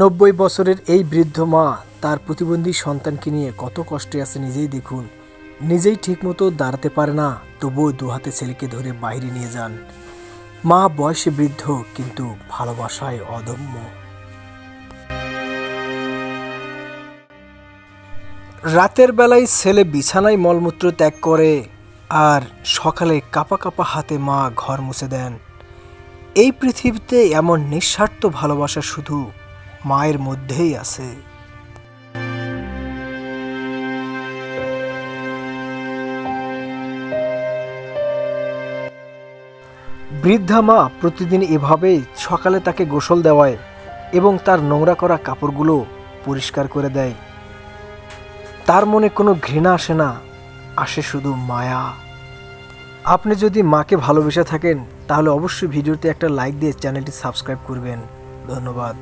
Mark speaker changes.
Speaker 1: নব্বই বছরের এই বৃদ্ধ মা তার প্রতিবন্ধী সন্তানকে নিয়ে কত কষ্টে আছে নিজেই দেখুন। নিজেই ঠিকমতো দাঁড়াতে পারে না, তবুও দুহাতে ছেলেকে ধরে বাইরে নিয়ে যান। মা বয়সে বৃদ্ধ, কিন্তু ভালোবাসায় অদম্য। রাতের বেলায় ছেলে বিছানায় মলমূত্র ত্যাগ করে আর সকালে কাপা কাপা হাতে মা ঘর মুছে দেন। এই পৃথিবীতে এমন নিঃস্বার্থ ভালোবাসা শুধু মায়ের মধ্যেই আছে। বৃদ্ধা মা প্রতিদিন এভাবেই সকালে তাকে গোসল দেওয়ায় এবং তার নোংরা করা কাপড়গুলো পরিষ্কার করে দেয়। তার মনে কোনো ঘৃণা আসে না, আসে শুধু মায়া। আপনি যদি মাকে ভালোবেসে থাকেন, তাহলে অবশ্যই ভিডিওতে একটা লাইক দিয়ে চ্যানেলটি সাবস্ক্রাইব করবেন। ধন্যবাদ।